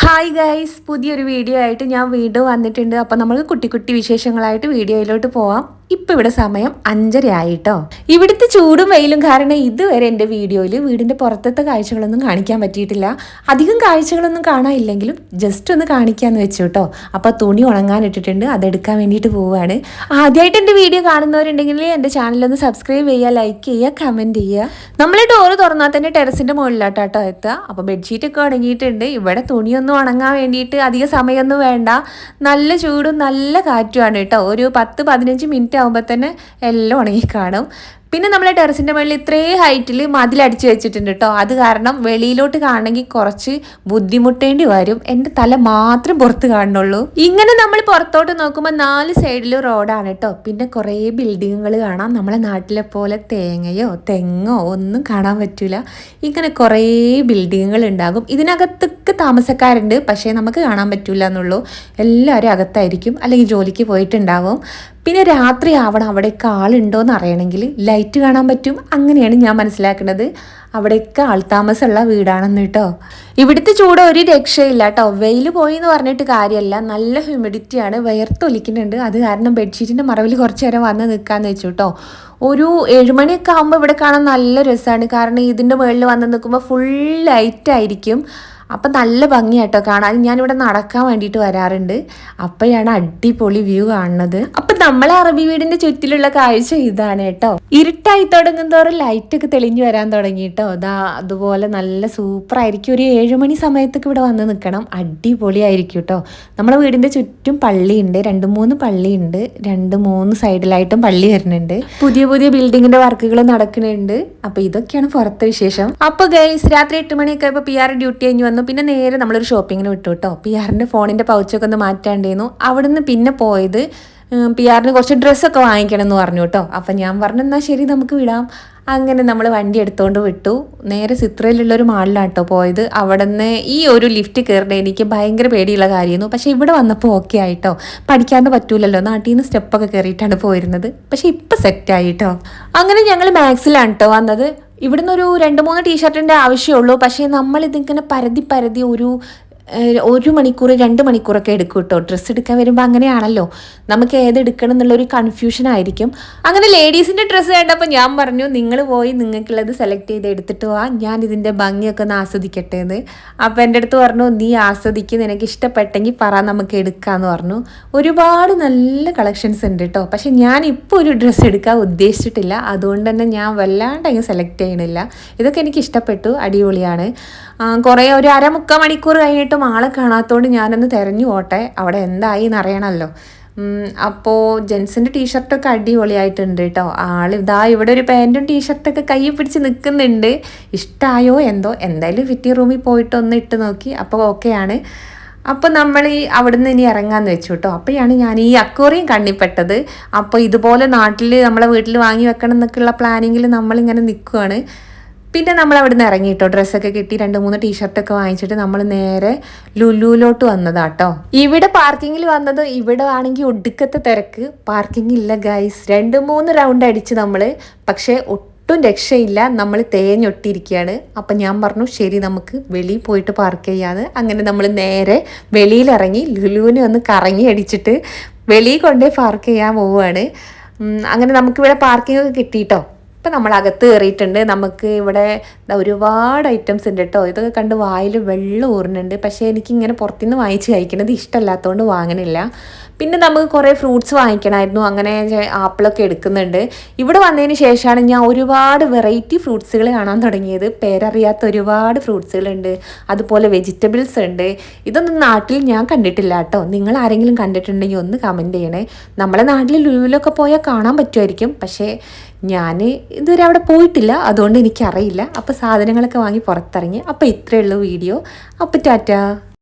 Hi guys പുതിയൊരു video ആയിട്ട് ഞാൻ വീണ്ടും വന്നിട്ടുണ്ട്. അപ്പോൾ നമുക്ക് കുട്ടി കുട്ടി വിശേഷങ്ങളായിട്ട് വീഡിയോയിലോട്ട് പോവാം. ഇപ്പം ഇവിടെ സമയം അഞ്ചര ആയിട്ടോ ഇവിടുത്തെ ചൂടും വെയിലും കാരണം ഇതുവരെ എന്റെ വീഡിയോയിൽ വീടിന്റെ പുറത്തത്തെ കാഴ്ചകളൊന്നും കാണിക്കാൻ പറ്റിയിട്ടില്ല. അധികം കാഴ്ചകളൊന്നും കാണാനില്ലെങ്കിലും ജസ്റ്റ് ഒന്ന് കാണിക്കാമെന്ന് വെച്ചു കേട്ടോ. അപ്പോൾ തുണി ഉണങ്ങാൻ ഇട്ടിട്ടുണ്ട് അതെടുക്കാൻ വേണ്ടിയിട്ട് പോവുകയാണ് ആദ്യമായിട്ട് എന്റെ വീഡിയോ കാണുന്നവരുണ്ടെങ്കിൽ എന്റെ ചാനലൊന്ന് സബ്സ്ക്രൈബ് ചെയ്യുക ലൈക്ക് ചെയ്യുക കമന്റ് ചെയ്യുക. നമ്മൾ ഡോറ് തുറന്നാൽ തന്നെ ടെറസിന്റെ മുകളിലാട്ടോ എത്തുക. അപ്പോൾ ബെഡ്ഷീറ്റൊക്കെ ഉണങ്ങിയിട്ടുണ്ട്. ഇവിടെ തുണിയൊന്നും ഉണങ്ങാൻ വേണ്ടിയിട്ട് അധികം സമയമൊന്നും വേണ്ട. നല്ല ചൂടും നല്ല കാറ്റുമാണ് കേട്ടോ. ഒരു പത്ത് പതിനഞ്ച് മിനിറ്റ് ആകുമ്പോൾ തന്നെ എല്ലാം ഉണങ്ങി കാണും. പിന്നെ നമ്മളെ ടെറസിന്റെ മുകളിൽ ഇത്രയും ഹൈറ്റിൽ മതിലടിച്ച് വെച്ചിട്ടുണ്ട് കേട്ടോ അത് കാരണം വെളിയിലോട്ട് കാണണമെങ്കിൽ കുറച്ച് ബുദ്ധിമുട്ടേണ്ടി വരും. എന്റെ തല മാത്രം പുറത്ത് കാണുന്നുള്ളൂ. ഇങ്ങനെ നമ്മൾ പുറത്തോട്ട് നോക്കുമ്പോൾ നാല് സൈഡിലും റോഡാണ് കേട്ടോ പിന്നെ കുറേ ബിൽഡിങ്ങുകൾ കാണാം. നമ്മളെ നാട്ടിലെ പോലെ തേങ്ങയോ തെങ്ങോ ഒന്നും കാണാൻ പറ്റില്ല ഇങ്ങനെ കുറേ ബിൽഡിങ്ങുകൾ ഉണ്ടാകും. ഇതിനകത്തൊക്കെ താമസക്കാരുണ്ട്. പക്ഷേ നമുക്ക് കാണാൻ പറ്റില്ല എന്നുള്ളൂ. എല്ലാവരും അകത്തായിരിക്കും. അല്ലെങ്കിൽ ജോലിക്ക് പോയിട്ടുണ്ടാവും. പിന്നെ രാത്രി ആവണം. അവിടെയൊക്കെ ആളുണ്ടോയെന്ന് അറിയണമെങ്കിൽ ലൈറ്റ് കാണാൻ പറ്റും. അങ്ങനെയാണ് ഞാൻ മനസ്സിലാക്കുന്നത്. അവിടെയൊക്കെ ആൾതാമസമുള്ള വീടാണെന്ന് കേട്ടോ. ഇവിടുത്തെ ചൂട് ഒരു രക്ഷയില്ല കേട്ടോ. വെയിൽ പോയി എന്ന് പറഞ്ഞിട്ട് കാര്യമല്ല. നല്ല ഹ്യൂമിഡിറ്റിയാണ് വിയർത്തൊലിക്കുന്നുണ്ട്. അത് കാരണം ബെഡ്ഷീറ്റിന്റെ മറവിൽ കുറച്ച് നേരം വന്ന് നിൽക്കാമെന്ന് വെച്ചു കേട്ടോ. ഒരു ഏഴുമണിയൊക്കെ ആകുമ്പോൾ ഇവിടെ കാണാൻ നല്ല രസമാണ് കാരണം ഇതിന്റെ മുകളിൽ വന്ന് നിൽക്കുമ്പോൾ ഫുൾ ലൈറ്റ് ആയിരിക്കും. അപ്പം നല്ല ഭംഗിയാട്ടോ കാണാൻ. ഞാനിവിടെ നടക്കാൻ വേണ്ടിയിട്ട് വരാറുണ്ട്. അപ്പോഴാണ് അടിപൊളി വ്യൂ കാണുന്നത്. അപ്പം നമ്മളെ അറബി വീടിന്റെ ചുറ്റിലുള്ള കാഴ്ച ഇതാണ് കേട്ടോ. ഇരുട്ടായി തുടങ്ങും തോറും ലൈറ്റൊക്കെ തെളിഞ്ഞു വരാൻ തുടങ്ങി കേട്ടോ. അതാ അതുപോലെ നല്ല സൂപ്പർ ആയിരിക്കും ഒരു ഏഴുമണി സമയത്തൊക്കെ ഇവിടെ വന്ന് നിൽക്കണം. അടിപൊളിയായിരിക്കും കേട്ടോ. നമ്മുടെ വീടിന്റെ ചുറ്റും പള്ളിയുണ്ട്. രണ്ട് മൂന്ന് പള്ളിയുണ്ട്. രണ്ട് മൂന്ന് സൈഡിലായിട്ടും പള്ളി വരുന്നുണ്ട്. പുതിയ പുതിയ ബിൽഡിങ്ങിന്റെ വർക്കുകൾ നടക്കുന്നുണ്ട്. അപ്പം ഇതൊക്കെയാണ് പുറത്തെ വിശേഷം. അപ്പോൾ ഗൈസ് രാത്രി എട്ട് മണിയൊക്കെ ഇപ്പോൾ പി ആർ ഡ്യൂട്ടി കഴിഞ്ഞ് വന്നു പിന്നെ നേരെ നമ്മളൊരു ഷോപ്പിങ്ങിന് വിട്ടു കേട്ടോ പി ആറിന്റെ ഫോണിന്റെ പൗച്ചൊക്കെ ഒന്ന് മാറ്റാണ്ടായിരുന്നു. അവിടുന്ന് പിന്നെ പോയത് പി ആറിന് കുറച്ച് ഡ്രസ്സൊക്കെ വാങ്ങിക്കണം എന്ന് പറഞ്ഞു കേട്ടോ അപ്പം ഞാൻ പറഞ്ഞു എന്നാൽ ശരി നമുക്ക് വിടാം. അങ്ങനെ നമ്മൾ വണ്ടി എടുത്തുകൊണ്ട് വിട്ടു. നേരെ ചിത്രയിലുള്ളൊരു മാളിലാണ് കേട്ടോ പോയത്. അവിടെ നിന്ന് ഈ ഒരു ലിഫ്റ്റ് കയറേണ്ട എനിക്ക് ഭയങ്കര പേടിയുള്ള കാര്യമായിരുന്നു. പക്ഷേ ഇവിടെ വന്നപ്പോൾ ഓക്കെ ആയിട്ടോ പഠിക്കാണ്ട് പറ്റൂലല്ലോ. നാട്ടിൽ നിന്ന് സ്റ്റെപ്പൊക്കെ കയറിയിട്ടാണ് പോയിരുന്നത്. പക്ഷേ ഇപ്പം സെറ്റായിട്ടോ അങ്ങനെ ഞങ്ങൾ മാക്സിലാണ് കേട്ടോ വന്നത്. ഇവിടുന്ന് ഒരു രണ്ട് മൂന്ന് ടീഷർട്ടിന്റെ ആവശ്യമുള്ളൂ പക്ഷേ നമ്മളിതിങ്ങനെ പരതി പരതി ഒരു ഒരു മണിക്കൂർ രണ്ട് മണിക്കൂറൊക്കെ എടുക്കും കേട്ടോ ഡ്രസ്സ് എടുക്കാൻ വരുമ്പോൾ അങ്ങനെയാണല്ലോ. നമുക്ക് ഏത് എടുക്കണം എന്നുള്ളൊരു കൺഫ്യൂഷൻ ആയിരിക്കും. അങ്ങനെ ലേഡീസിന്റെ ഡ്രസ്സ് കണ്ടപ്പോൾ ഞാൻ പറഞ്ഞു നിങ്ങൾ പോയി നിങ്ങൾക്കുള്ളത് സെലക്ട് ചെയ്ത് എടുത്തിട്ട് പോവാ ഞാൻ ഇതിന്റെ ഭംഗിയൊക്കെ ഒന്ന് ആസ്വദിക്കട്ടെ എന്ന്. അപ്പോൾ എന്റെ അടുത്ത് പറഞ്ഞു നീ ആസ്വദിക്ക്. നിനക്ക് ഇഷ്ടപ്പെട്ടെങ്കിൽ പറ നമുക്ക് എടുക്കാമെന്ന് പറഞ്ഞു. ഒരുപാട് നല്ല കളക്ഷൻസ് ഉണ്ട് കേട്ടോ പക്ഷെ ഞാൻ ഇപ്പോൾ ഒരു ഡ്രസ്സ് എടുക്കാൻ ഉദ്ദേശിച്ചിട്ടില്ല. അതുകൊണ്ട് തന്നെ ഞാൻ വല്ലാണ്ട് അങ്ങ് സെലക്ട് ചെയ്യണില്ല. ഇതൊക്കെ എനിക്ക് ഇഷ്ടപ്പെട്ടു. അടിപൊളിയാണ്. കുറേ ഒരു അരമുക്കാൽ മണിക്കൂർ കഴിഞ്ഞിട്ടും ആളെ കാണാത്തതുകൊണ്ട് ഞാനൊന്ന് തിരഞ്ഞു പോട്ടെ. അവിടെ എന്തായി എന്നറിയണമല്ലോ അപ്പോൾ ജെൻസിന്റെ ടീഷർട്ടൊക്കെ അടിപൊളിയായിട്ടുണ്ട് കേട്ടോ ആൾ ഇതാ ഇവിടെ ഒരു പാന്റും ടീഷർട്ടൊക്കെ കൈ പിടിച്ച് നിൽക്കുന്നുണ്ട് ഇഷ്ടമായോ എന്തോ? എന്തായാലും ഫിറ്റി റൂമിൽ പോയിട്ട് ഒന്ന് ഇട്ട് നോക്കി. അപ്പോൾ ഓക്കെയാണ് അപ്പോൾ നമ്മൾ ഈ അവിടുന്ന് ഇനി ഇറങ്ങാമെന്ന് വെച്ചു കേട്ടോ അപ്പോഴാണ് ഞാൻ ഈ അക്വറിയും കണ്ണിപ്പെട്ടത്. അപ്പോൾ ഇതുപോലെ നാട്ടിൽ നമ്മളെ വീട്ടിൽ വാങ്ങി വെക്കണം എന്നൊക്കെയുള്ള പ്ലാനിങ്ങിൽ നമ്മളിങ്ങനെ നിൽക്കുകയാണ് പിന്നെ നമ്മൾ അവിടെ നിന്ന് ഇറങ്ങിയിട്ടോ ഡ്രസ്സൊക്കെ കിട്ടി രണ്ട് മൂന്ന് ടീഷർട്ടൊക്കെ വാങ്ങിച്ചിട്ട് നമ്മൾ നേരെ ലുലുവിലോട്ട് വന്നതാട്ടോ. ഇവിടെ പാർക്കിങ്ങിൽ വന്നത് ഇവിടെ ആണെങ്കിൽ ഒടുക്കത്തെ തിരക്ക്. പാർക്കിംഗ് ഇല്ല ഗൈസ് രണ്ട് മൂന്ന് റൗണ്ട് അടിച്ച് നമ്മൾ പക്ഷേ ഒട്ടും രക്ഷയില്ല. നമ്മൾ തേഞ്ഞൊട്ടിയിരിക്കുകയാണ്. അപ്പം ഞാൻ പറഞ്ഞു ശരി നമുക്ക് വെളിയിൽ പോയിട്ട് പാർക്ക് ചെയ്യാതെ അങ്ങനെ നമ്മൾ നേരെ വെളിയിലിറങ്ങി ലുലുവിനെ ഒന്ന് കറങ്ങി അടിച്ചിട്ട് വെളിയിൽ കൊണ്ടേ പാർക്ക് ചെയ്യാൻ പോവുകയാണ്. അങ്ങനെ നമുക്കിവിടെ പാർക്കിംഗ് ഒക്കെ കിട്ടിയിട്ടോ ഇപ്പം നമ്മൾ അകത്ത് കയറിയിട്ടുണ്ട്. നമുക്ക് ഇവിടെ ഒരുപാട് ഐറ്റംസ് ഉണ്ട് കേട്ടോ ഇതൊക്കെ കണ്ട് വായിൽ വെള്ളം ഊറുന്നുണ്ട് പക്ഷേ എനിക്കിങ്ങനെ പുറത്തുനിന്ന് വാങ്ങിച്ച് കഴിക്കണത് ഇഷ്ടമല്ലാത്തതുകൊണ്ട് വാങ്ങണില്ല. പിന്നെ നമുക്ക് കുറേ ഫ്രൂട്ട്സ് വാങ്ങിക്കണമായിരുന്നു. അങ്ങനെ ആപ്പിളൊക്കെ എടുക്കുന്നുണ്ട്. ഇവിടെ വന്നതിന് ശേഷമാണ് ഞാൻ ഒരുപാട് വെറൈറ്റി ഫ്രൂട്ട്സുകൾ കാണാൻ തുടങ്ങിയത്. പേരറിയാത്ത ഒരുപാട് ഫ്രൂട്ട്സുകളുണ്ട് അതുപോലെ വെജിറ്റബിൾസ് ഉണ്ട്. ഇതൊന്നും നാട്ടിൽ ഞാൻ കണ്ടിട്ടില്ല കേട്ടോ നിങ്ങൾ ആരെങ്കിലും കണ്ടിട്ടുണ്ടെങ്കിൽ ഒന്ന് കമന്റ് ചെയ്യണേ. നമ്മളെ നാട്ടിൽ ലുലുവിലൊക്കെ പോയാൽ കാണാൻ പറ്റുമായിരിക്കും. പക്ഷേ ഞാൻ ഇതുവരെ അവിടെ പോയിട്ടില്ല അതുകൊണ്ട് എനിക്കറിയില്ല. അപ്പോൾ സാധനങ്ങളൊക്കെ വാങ്ങി പുറത്തിറങ്ങി. അപ്പോൾ ഇത്രയേ ഉള്ളൂ വീഡിയോ. അപ്പോൾ ടാറ്റ.